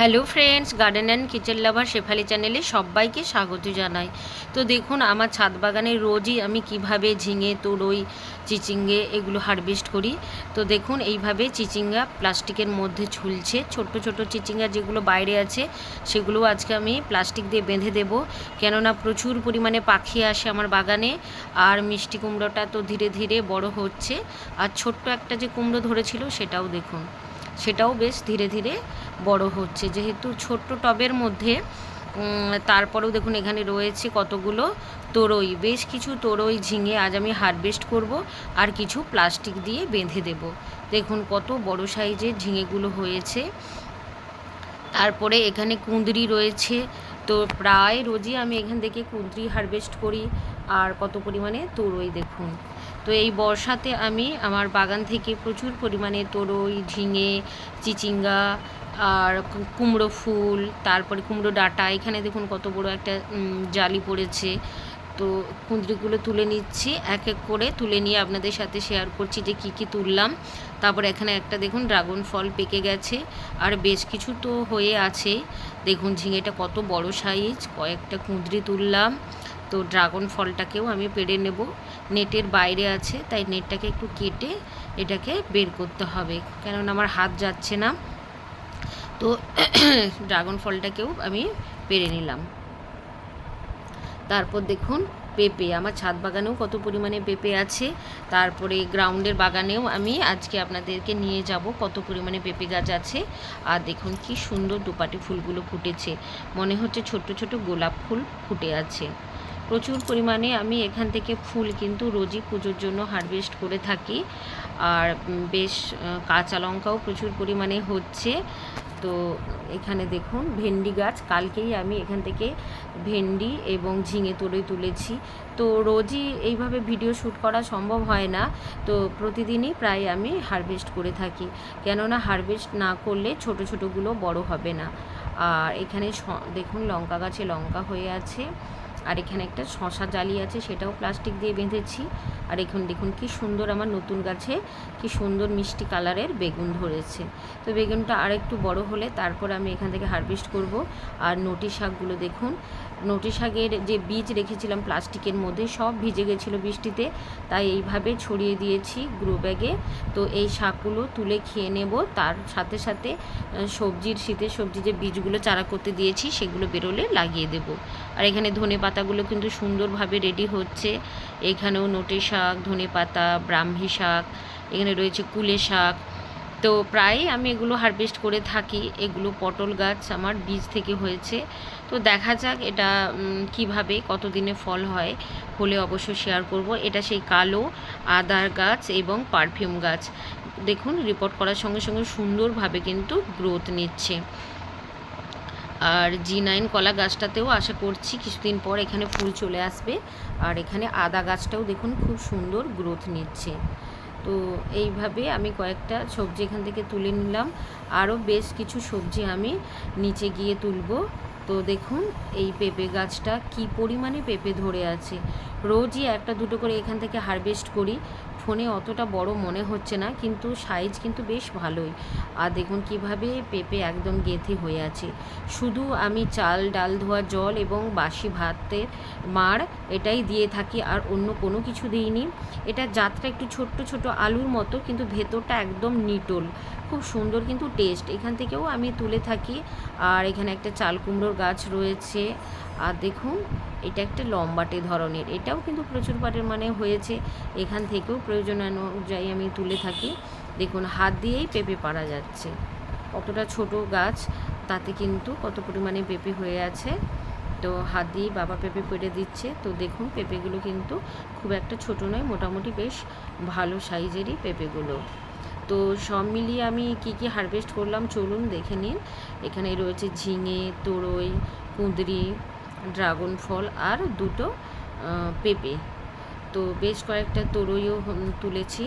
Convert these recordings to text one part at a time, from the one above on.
Hello friends, garden and kitchen lover Shefali চ্যানেলে সবাইকে স্বাগত জানাই। তো দেখুন, আমার ছাদ বাগানে রোজই আমি কীভাবে ঝিঙে তোড়ই চিচিঙ্গে এগুলো হারভেস্ট করি। তো দেখুন, এইভাবে চিচিঙ্গা প্লাস্টিকের মধ্যে ঝুলছে। ছোট্ট ছোট চিচিঙ্গা যেগুলো বাইরে আছে, সেগুলো আজকে আমি প্লাস্টিক দিয়ে বেঁধে দেব। কেননা প্রচুর পরিমাণে পাখি আসে আমার বাগানে, আর মিষ্টি কুমড়োটা তো ধীরে ধীরে বড় হচ্ছে। আর ছোট্ট একটা যে কুমড়ো ধরেছিল, সেটাও দেখুন। সেটাও বেশ ধীরে ধীরে বড় হচ্ছে। যেহেতু ছোট্ট টবের মধ্যে তারপরেও দেখুন এখানে রয়েছে কতগুলো তোরই। বেশ কিছু তোরই ঝিঙে আজ আমি হারভেস্ট করব আর কিছু প্লাস্টিক দিয়ে বেঁধে দেব। দেখুন কত বড় সাইজের ঝিঙেগুলো হয়েছে। তারপরে এখানে কুঁদরি রয়েছে। তো প্রায় রোজই আমি এখান থেকে কুঁদরি হারভেস্ট করি। আর কত পরিমাণে তোরই দেখুন। তো এই বর্ষাতে আমি আমার বাগান থেকে প্রচুর পরিমাণে তোরই, ঝিঙে, চিচিঙ্গা আর কুমড়ো ফুল, তারপরে কুমড়ো ডাঁটা। এখানে দেখুন কত বড় একটা জালি পড়েছে। তো কুঁদরিগুলো তুলে নিচ্ছি, এক এক করে তুলে নিয়ে আপনাদের সাথে শেয়ার করছি যে কী কী তুললাম। তারপর এখানে একটা দেখুন ড্রাগন ফল পেকে গেছে, আর বেশ কিছু তো হয়ে আছে। দেখুন ঝিঙেটা কত বড় সাইজ কয়েকটা কুঁদরি তুললাম। তো ড্রাগন ফলটাকেও আমি পেড়ে নেব। নেটের বাইরে আছে, তাই নেটটাকে একটু কেটে এটাকে বের করতে হবে। কেননা আমার হাত যাচ্ছে না। তো ড্রাগন ফলটাকেও আমি পেরে নিলাম। তারপর দেখুন পেঁপে, আমার ছাদ বাগানেও কত পরিমাণে পেঁপে আছে। তারপরে গ্রাউন্ডের বাগানেও আমি আজকে আপনাদেরকে নিয়ে যাব, কত পরিমাণে পেঁপে গাছ আছে। আর দেখুন কি সুন্দর দুপাটি ফুলগুলো ফুটেছে। মনে হচ্ছে ছোট ছোট গোলাপ ফুল ফুটে আছে। প্রচুর পরিমাণে আমি এখান থেকে ফুল কিন্তু রোজই পুজোর জন্য হারভেস্ট করে থাকি। আর বেশ কাঁচা লঙ্কাও প্রচুর পরিমাণে হচ্ছে। তো, এখানে দেখুন, ভেন্ডি গাছ, কালকেই আমি এখান থেকে ভেন্ডি এবং ঝিঙে তুলে তুলেছি। তো, রোজই এইভাবে ভিডিও শ্যুট করা সম্ভব হয় না। তো, প্রতিদিনই প্রায় আমি হারভেস্ট করে থাকি। কেননা হারভেস্ট না করলে ছোট ছোটোগুলো বড় হবে না। আর এখানে দেখুন, লঙ্কা গাছে লঙ্কা হয়ে আছে। আর এখানে একটা শশা জালি আছে সেটাও প্লাস্টিক দিয়ে বেঁধেছি। আর এখন দেখুন কি সুন্দর আমার নতুন গাছে, কি সুন্দর মিষ্টি কালারের বেগুন ধরেছে। তো বেগুনটা আর একটু বড় হলে তারপর আমি এখান থেকে হারভেস্ট করব। আর নটি শাকগুলো দেখুন, নটি শাকের যে বীজ রেখেছিলাম প্লাস্টিকের মধ্যে সব ভিজে গেছিল বৃষ্টিতে, তাই এইভাবে ছড়িয়ে দিয়েছি গ্রো ব্যাগে তো এই শাকগুলো তুলে খেয়ে নেব, তার সাথে সাথে সবজির শীতের সবজি যে বীজগুলো চারা করতে দিয়েছি সেগুলো বেরোলে লাগিয়ে দেব। আর এখানে ধনে পাতাগুলো কিন্তু সুন্দরভাবে রেডি হচ্ছে। এখানেও নোটে শাক ধনে পাতা, ব্রাহ্মী শাক, এখানে রয়েছে কুলে শাক। তো প্রায় আমি এগুলো হারভেস্ট করে থাকি, এগুলো পটল গাছ আমার বীজ থেকে হয়েছে। তো দেখা যাক এটা কীভাবে, কতদিনে ফল হয়, হলে অবশ্যই শেয়ার করব। এটা সেই কালো, আদার গাছ এবং পারফিউম গাছ। দেখুন রিপোর্ট করার সঙ্গে সঙ্গে সুন্দরভাবে কিন্তু গ্রোথ নিচ্ছে। আর জি নাইন কলা গাছটাতেও আশা করছি কিছুদিন পর এখানে ফুল চলে আসবে। আর এখানে আদা গাছটাও দেখুন খুব সুন্দর গ্রোথ নিচ্ছে। তো এইভাবে আমি কয়েকটা সবজি এখান থেকে তুলে নিলাম। আরও বেশ কিছু সবজি আমি নিচে গিয়ে তুলব। তো দেখুন এই পেঁপে গাছটা কি পরিমাণে পেঁপে ধরে আছে। রোজই একটা দুটো করে এখান থেকে হারভেস্ট করি। ফোনে অতটা বড় মনে হচ্ছে না, কিন্তু সাইজ কিন্তু বেশ ভালোই। আর দেখুন কীভাবে পেঁপে একদম গেঁথে হয়ে আছে। শুধু আমি চাল, ডাল ধোয়া, জল এবং বাসি ভাতের মার এটাই দিয়ে থাকি, আর অন্য কোনো কিছু দিইনি। এটা জাতটা একটু ছোট্ট ছোট আলুর মতো, কিন্তু ভেতরটা একদম নিটোল। খুব সুন্দর কিন্তু টেস্ট। এখান থেকেও আমি তুলে থাকি। আর এখানে একটা চাল কুমড়োর গাছ রয়েছে। আর দেখুন এটা একটা লম্বাটে ধরনের। এটাও কিন্তু প্রচুর পরিমাণে হয়েছে। এখান থেকেও প্রয়োজন অনুযায়ী আমি তুলে থাকি। দেখুন, হাত দিয়েই পেঁপে পারা যাচ্ছে। কতটা ছোট গাছ, তাতে কিন্তু কত পরিমাণে পেঁপে হয়ে আছে। তো হাত দিয়েই বাবা পেঁপে পেড়ে দিচ্ছে। তো দেখুন, পেঁপেগুলো কিন্তু খুব একটা ছোট নয়, মোটামুটি বেশ ভালো সাইজেরই পেঁপেগুলো। তো সব মিলিয়ে আমি কি কি হারভেস্ট করলাম, চলুন দেখে নিন। এখানে রয়েছে ঝিঙে, তরই, কুঁদরি ড্রাগন ফল আর দুটো পেঁপে। তো বেশ কয়েকটা তরইও তুলেছি।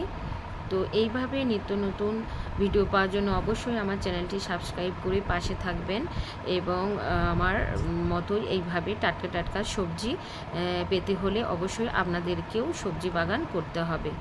তো এইভাবে নিত্য নতুন ভিডিও পাওয়ার জন্য অবশ্যই আমার চ্যানেলটি সাবস্ক্রাইব করে পাশে থাকবেন এবং আমার মতোই এইভাবে টাটকা টাটকা সবজি পেতে হলে অবশ্যই আপনাদেরকেও সবজি বাগান করতে হবে।